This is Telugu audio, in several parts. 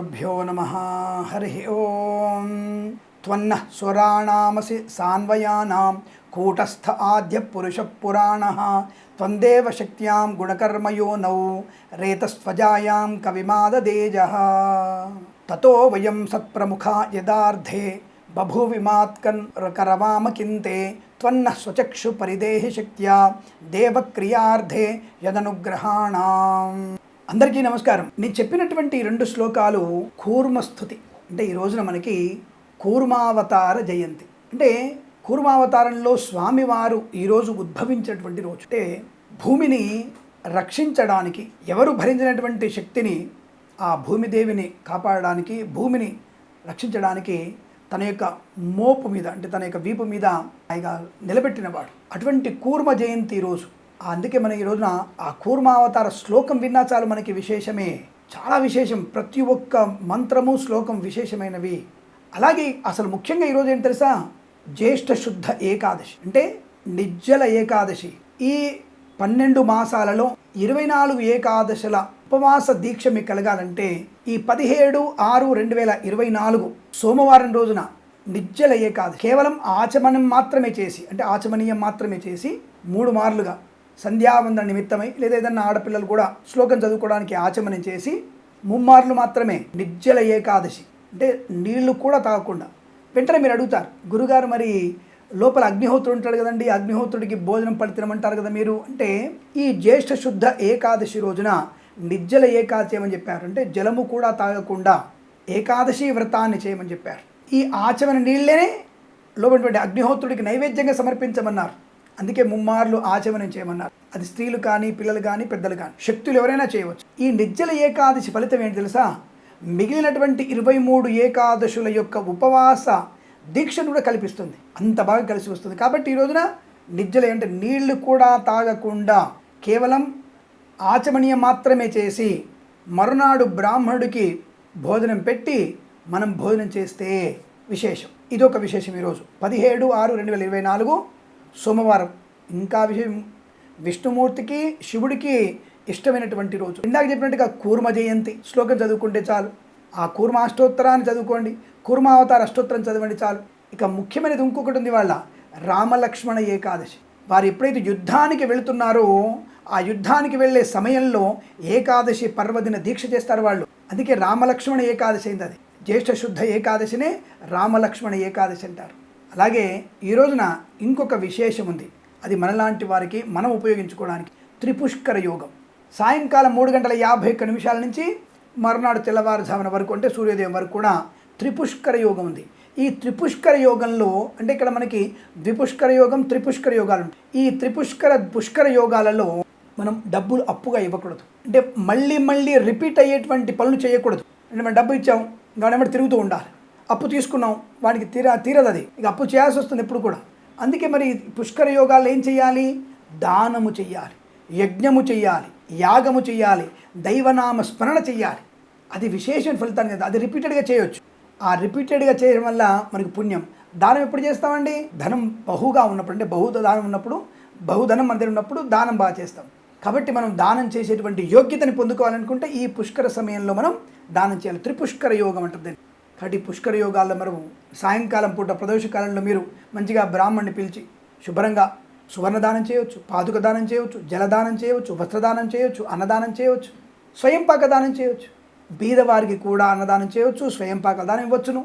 गुरुभ्यो नम। हरिः ॐ त्वन्नः स्वराणामसि सान्वयानां कूटस्थ आद्यपुरुषपुराणः। त्वन्देव शक्त्यां गुणकर्मयोनौ रेतस्त्वजायां कविमाददेजः ततो वयं सत्प्रमुखा यदार्धे बभूविमात्कन्करवाम किन्ते। त्वन्नः स्वचक्षुपरिदेहि शक्त्या देवक्रियार्धे यदनुग्रहाणाम्। అందరికీ నమస్కారం. నేను చెప్పినటువంటి రెండు శ్లోకాలు కూర్మస్థుతి అంటే ఈ రోజున మనకి కూర్మావతార జయంతి. అంటే కూర్మావతారంలో స్వామివారు ఈరోజు ఉద్భవించినటువంటి రోజు. అంటే భూమిని రక్షించడానికి ఎవరు భరించినటువంటి శక్తిని ఆ భూమిదేవిని కాపాడడానికి భూమిని రక్షించడానికి తన యొక్క మోపు మీద అంటే తన యొక్క వీపు మీద ఆయన నిలబెట్టినవాడు. అటువంటి కూర్మ జయంతి రోజు అందుకే మనం ఈ రోజున ఆ కూర్మావతార శ్లోకం విన్నా చాలు మనకి విశేషమే. చాలా విశేషం. ప్రతి ఒక్క మంత్రము శ్లోకం విశేషమైనవి. అలాగే అసలు ముఖ్యంగా ఈరోజు ఏంటి తెలుసా? జ్యేష్ఠ శుద్ధ ఏకాదశి. అంటే నిజ్జల ఏకాదశి. ఈ పన్నెండు మాసాలలో ఇరవై నాలుగు ఏకాదశుల ఉపవాస దీక్ష మీకు కలగాలంటే ఈ పదిహేడు ఆరు రెండు వేల ఇరవై నాలుగు సోమవారం రోజున నిజ్జల ఏకాదశి. కేవలం ఆచమనం మాత్రమే చేసి అంటే ఆచమనీయం మాత్రమే చేసి మూడు మార్లుగా సంధ్యావందన నిమిత్తమై లేదా ఏదన్నా ఆడపిల్లలు కూడా శ్లోకం చదువుకోవడానికి ఆచమనం చేసి ముమ్మార్లు మాత్రమే నిజ్జల ఏకాదశి అంటే నీళ్ళు కూడా తాగకుండా. వెంటనే మీరు అడుగుతారు గురుగారు మరి లోపల అగ్నిహోత్రుడు ఉంటాడు కదండి అగ్నిహోత్రుడికి భోజనం పడితినమంటారు కదా మీరు? అంటే ఈ జ్యేష్ఠ శుద్ధ ఏకాదశి రోజున నిర్జల ఏకాదశి ఏమని చెప్పారు. అంటే జలము కూడా తాగకుండా ఏకాదశి వ్రతాన్ని చేయమని చెప్పారు. ఈ ఆచమన నీళ్ళనే లోపటువంటి అగ్నిహోత్రుడికి నైవేద్యంగా సమర్పించమన్నారు. అందుకే ముమ్మార్లు ఆచమనం చేయమన్నారు. అది స్త్రీలు కానీ పిల్లలు కానీ పెద్దలు కానీ. శక్తులు ఎవరైనా చేయవచ్చు. ఈ నిజ్జల ఏకాదశి ఫలితం ఏంటి తెలుసా? మిగిలినటువంటి ఇరవై మూడు ఏకాదశుల యొక్క ఉపవాస దీక్షను కూడా కల్పిస్తుంది. అంత బాగా కలిసి వస్తుంది. కాబట్టి ఈ రోజున నిర్జల అంటే నీళ్ళు కూడా తాగకుండా కేవలం ఆచమనీయం మాత్రమే చేసి మరునాడు బ్రాహ్మణుడికి భోజనం పెట్టి మనం భోజనం చేస్తే విశేషం. ఇదొక విశేషం ఈరోజు పదిహేడు ఆరు రెండు వేల ఇరవై నాలుగు సోమవారం ఇంకా విషయం విష్ణుమూర్తికి శివుడికి ఇష్టమైనటువంటి రోజు. ఇందాక చెప్పినట్టుగా కూర్మ జయంతి. శ్లోకం చదువుకుంటే చాలు. ఆ కూర్మ అష్టోత్తరాన్ని చదువుకోండి. కూర్మ అవతార అష్టోత్తరం చదవండి చాలు. ఇక ముఖ్యమైనది ఇంకొకటి ఉంది వాళ్ళ రామలక్ష్మణ ఏకాదశి. వారు ఎప్పుడైతే యుద్ధానికి వెళుతున్నారో ఆ యుద్ధానికి వెళ్ళే సమయంలో ఏకాదశి పర్వదిన దీక్ష చేస్తారు వాళ్ళు. అందుకే రామలక్ష్మణ ఏకాదశి అయింది అది. జ్యేష్ఠ శుద్ధ ఏకాదశినే రామలక్ష్మణ ఏకాదశి అంటారు. అలాగే ఈ రోజున ఇంకొక విశేషం ఉంది. అది మనలాంటి వారికి మనం ఉపయోగించుకోవడానికి త్రిపుష్కర యోగం. సాయంకాలం మూడు గంటల యాభై ఒక్క నిమిషాల నుంచి మరునాడు తెల్లవారుజామున వరకు అంటే సూర్యోదయం వరకు కూడా త్రిపుష్కర యోగం ఉంది. ఈ త్రిపుష్కర యోగంలో అంటే ఇక్కడ మనకి ద్విపుష్కర యోగం త్రిపుష్కర యోగాలు ఈ త్రిపుష్కర పుష్కర యోగాలలో మనం డబ్బులు అప్పుగా ఇవ్వకూడదు. అంటే మళ్ళీ మళ్ళీ రిపీట్ అయ్యేటువంటి పనులు చేయకూడదు. అంటే మనం డబ్బు ఇచ్చాం గవర్నమెంట్ తిరుగుతూ ఉండాలి. అప్పు తీసుకున్నాం. వాడికి తీరా తీరదు అది. ఇక అప్పు చేయాల్సి వస్తుంది ఎప్పుడు కూడా. అందుకే మరి పుష్కర యోగాలు ఏం చేయాలి దానము చెయ్యాలి. యజ్ఞము చెయ్యాలి. యాగము చెయ్యాలి. దైవనామ స్మరణ చెయ్యాలి. అది విశేషమైన ఫలితాన్ని కదా. అది రిపీటెడ్గా చేయొచ్చు. ఆ రిపీటెడ్గా చేయడం వల్ల మనకి పుణ్యం. దానం ఎప్పుడు చేస్తామండి? ధనం బహుగా ఉన్నప్పుడు. అంటే బహు దానం ఉన్నప్పుడు బహుధనం మన దగ్గర ఉన్నప్పుడు దానం బాగా చేస్తాం. కాబట్టి మనం దానం చేసేటువంటి యోగ్యతని పొందుకోవాలనుకుంటే ఈ పుష్కర సమయంలో మనం దానం చేయాలి. త్రిపుష్కర యోగం అంటుంది కాబట్టి పుష్కర యోగాల్లో మనం సాయంకాలం పూట ప్రదోషకాలంలో మీరు మంచిగా బ్రాహ్మణ్ణి పిలిచి శుభ్రంగా సువర్ణదానం చేయవచ్చు పాదుక దానం చేయవచ్చు జలదానం చేయవచ్చు వస్త్రదానం చేయవచ్చు అన్నదానం చేయవచ్చు స్వయంపాక దానం చేయవచ్చు. బీదవారికి కూడా అన్నదానం చేయవచ్చు స్వయంపాక దానం ఇవ్వచ్చును.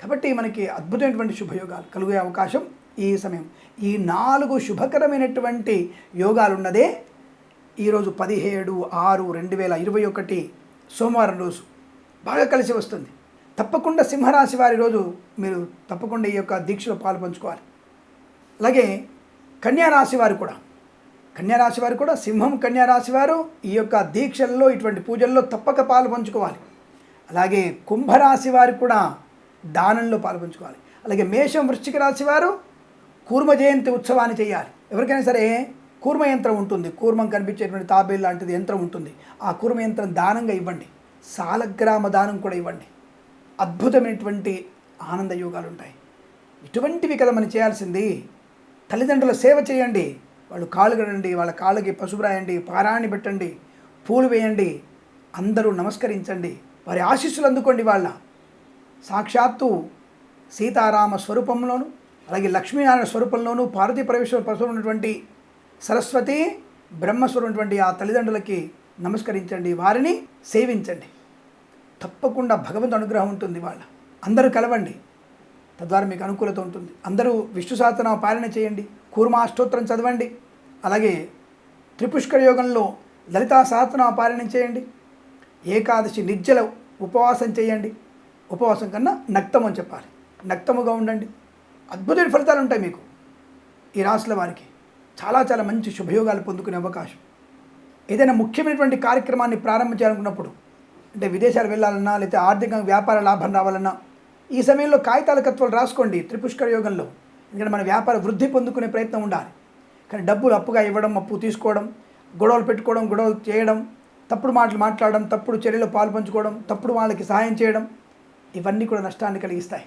కాబట్టి మనకి అద్భుతమైనటువంటి శుభయోగాలు కలిగే అవకాశం ఈ సమయం. ఈ నాలుగు శుభకరమైనటువంటి యోగాలు ఉన్నదే ఈరోజు పదిహేడు ఆరు రెండు వేల ఇరవై ఒకటి సోమవారం రోజు. బాగా కలిసి వస్తుంది. తప్పకుండా సింహరాశి వారి రోజు మీరు తప్పకుండా ఈ యొక్క దీక్షలో పాలు పంచుకోవాలి. అలాగే కన్యారాశి వారు కూడా. కన్యారాశి వారు కూడా సింహం కన్యారాశి వారు ఈ యొక్క దీక్షల్లో ఇటువంటి పూజల్లో తప్పక పాలు పంచుకోవాలి. అలాగే కుంభరాశి వారు కూడా దానంలో పాలు పంచుకోవాలి. అలాగే మేషం వృశ్చిక రాశి వారు కూర్మ జయంతి ఉత్సవాన్ని చేయాలి. ఎవరికైనా సరే కూర్మ యంత్రం ఉంటుంది. కూర్మం కనిపించేటువంటి తాబేలు లాంటిది యంత్రం ఉంటుంది. ఆ కూర్మ యంత్రం దానంగా ఇవ్వండి. సాలగ్రామ దానం కూడా ఇవ్వండి. అద్భుతమైనటువంటి ఆనంద యోగాలు ఉంటాయి ఇటువంటివి కదా మనం చేయాల్సింది. తల్లిదండ్రుల సేవ చేయండి. వాళ్ళు కాళ్ళు కడండి వాళ్ళ కాళ్ళకి పసుపు రాయండి పారాణి పెట్టండి పూలు వేయండి అందరూ నమస్కరించండి. వారి ఆశీస్సులు అందుకోండి వాళ్ళ. సాక్షాత్తు సీతారామ స్వరూపంలోను అలాగే లక్ష్మీనారాయణ స్వరూపంలోను పార్వతీ పరమేశ్వర ప్రసవం ఉన్నటువంటి సరస్వతి బ్రహ్మస్వరమైనటువంటి ఆ తల్లిదండ్రులకి నమస్కరించండి. వారిని సేవించండి. తప్పకుండా భగవంతు అనుగ్రహం ఉంటుంది వాళ్ళ. అందరూ కలవండి. తద్వారా మీకు అనుకూలత ఉంటుంది. అందరూ విష్ణు సాధన పాలన చేయండి. కూర్మాష్టోత్తరం చదవండి. అలాగే త్రిపుష్కర యోగంలో లలితా సాధన పాలన చేయండి. ఏకాదశి నిర్జల ఉపవాసం చేయండి. ఉపవాసం కన్నా నక్తం అని చెప్పాలి. నక్తముగా ఉండండి. అద్భుతమైన ఫలితాలు ఉంటాయి మీకు. ఈ రాసుల వారికి చాలా చాలా మంచి శుభయోగాలు పొందుకునే అవకాశం. ఏదైనా ముఖ్యమైనటువంటి కార్యక్రమాన్ని ప్రారంభించాలనుకున్నప్పుడు అంటే విదేశాలు వెళ్ళాలన్నా లేకపోతే ఆర్థికంగా వ్యాపార లాభం రావాలన్నా ఈ సమయంలో కాగితాల కత్వాలు రాసుకోండి త్రిపుష్కర యోగంలో. ఎందుకంటే మన వ్యాపార వృద్ధి పొందుకునే ప్రయత్నం ఉండాలి. కానీ డబ్బులు అప్పుగా ఇవ్వడం అప్పు తీసుకోవడం గొడవలు పెట్టుకోవడం గొడవలు చేయడం తప్పుడు మాటలు మాట్లాడడం తప్పుడు చర్యలో పాల్పంచుకోవడం తప్పుడు వాళ్ళకి సహాయం చేయడం ఇవన్నీ కూడా నష్టాన్ని కలిగిస్తాయి.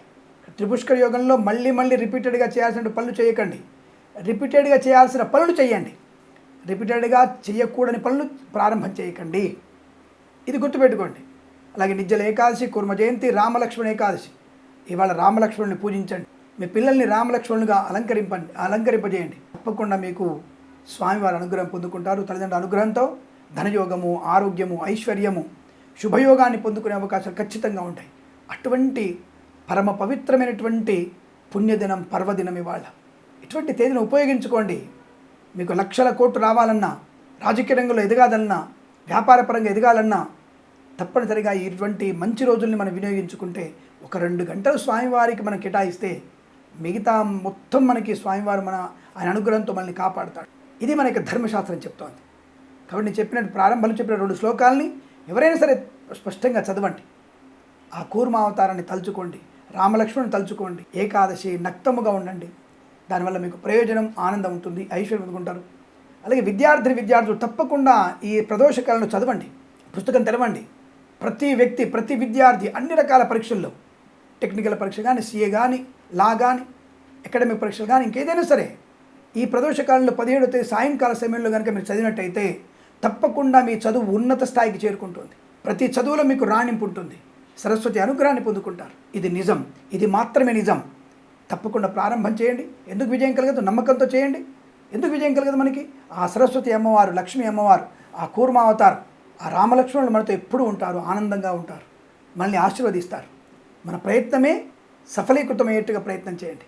త్రిపుష్కర యోగంలో మళ్ళీ మళ్ళీ రిపీటెడ్గా చేయాల్సిన పనులు చేయకండి. రిపీటెడ్గా చేయాల్సిన పనులు చేయండి. రిపీటెడ్గా చేయకూడని పనులు ప్రారంభం చేయకండి. ఇది గుర్తుపెట్టుకోండి. అలాగే నిజ్జల ఏకాదశి కుర్మ జయంతి రామలక్ష్మణ ఏకాదశి. ఇవాళ రామలక్ష్మణుని పూజించండి. మీ పిల్లల్ని రామలక్ష్మణులుగా అలంకరింపండి అలంకరింపజేయండి. తప్పకుండా మీకు స్వామివారి అనుగ్రహం పొందుకుంటారు. తల్లిదండ్రుల అనుగ్రహంతో ధనయోగము ఆరోగ్యము ఐశ్వర్యము శుభయోగాన్ని పొందుకునే అవకాశాలు ఖచ్చితంగా ఉంటాయి. అటువంటి పరమ పవిత్రమైనటువంటి పుణ్యదినం పర్వదినం ఇవాళ. ఇటువంటి తేదీని ఉపయోగించుకోండి. మీకు లక్షల కోట్లు రావాలన్నా రాజకీయ రంగంలో ఎదగాదన్నా వ్యాపారపరంగా ఎదగాలన్నా తప్పనిసరిగా ఇటువంటి మంచి రోజుల్ని మనం వినియోగించుకుంటే ఒక రెండు గంటలు స్వామివారికి మనం కేటాయిస్తే మిగతా మొత్తం మనకి స్వామివారు మన ఆయన అనుగ్రహంతో మనల్ని కాపాడుతాడు. ఇది మనకి ధర్మశాస్త్రం చెప్తోంది. కాబట్టి నేను చెప్పినట్టు ప్రారంభంలో చెప్పిన రెండు శ్లోకాలని ఎవరైనా సరే స్పష్టంగా చదవండి. ఆ కూర్మ అవతారాన్ని తలుచుకోండి. రామలక్ష్మణుని తలుచుకోండి. ఏకాదశి నక్తముగా ఉండండి. దానివల్ల మీకు ప్రయోజనం ఆనందం ఉంటుంది ఐశ్వర్యం పొందుకుంటారు అలాగే విద్యార్థిని విద్యార్థులు తప్పకుండా ఈ ప్రదోషకాలను చదవండి పుస్తకం తెరవండి. ప్రతి వ్యక్తి ప్రతి విద్యార్థి అన్ని రకాల పరీక్షల్లో టెక్నికల్ పరీక్ష కానీ సీఏ కానీ లా కానీ అకాడమిక్ పరీక్షలు కానీ ఇంకేదైనా సరే ఈ ప్రదోషకాలంలో పదిహేడవ తేదీ సాయంకాల సమయంలో కనుక మీరు చదివినట్టయితే తప్పకుండా మీ చదువు ఉన్నత స్థాయికి చేరుకుంటుంది. ప్రతి చదువులో మీకు రాణింపు ఉంటుంది. సరస్వతి అనుగ్రహాన్ని పొందుకుంటారు. ఇది నిజం. ఇది మాత్రమే నిజం. తప్పకుండా ప్రారంభం చేయండి. ఎందుకు విజయం కలగదు? నమ్మకంతో చేయండి. ఎందుకు విజయం కలగదు మనకి? ఆ సరస్వతి అమ్మవారు లక్ష్మీ అమ్మవారు ఆ కూర్మ అవతారు ఆ రామలక్ష్మణులు మనతో ఎప్పుడూ ఉంటారు ఆనందంగా ఉంటారు మనల్ని ఆశీర్వదిస్తారు. మన ప్రయత్నమే సఫలీకృతమయ్యేట్టుగా ప్రయత్నం చేయండి.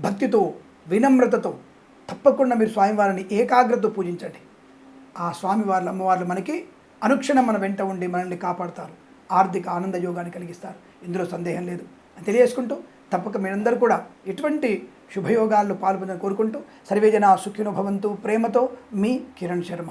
భక్తితో వినమ్రతతో తప్పకుండా మీరు స్వామివారిని ఏకాగ్రతతో పూజించండి. ఆ స్వామివార్లు అమ్మవార్లు మనకి అనుక్షణం మన వెంట ఉండి మనల్ని కాపాడుతారు. ఆర్థిక ఆనంద యోగాన్ని కలిగిస్తారు. ఇందులో సందేహం లేదు. అని తెలియజేసుకుంటూ తప్పక మీరందరూ కూడా ఎటువంటి శుభయోగాల్లో పాల్పొందని కోరుకుంటూ సర్వేజన సుఖినో భవంతు ప్రేమతో మీ కిరణ్ శర్మ.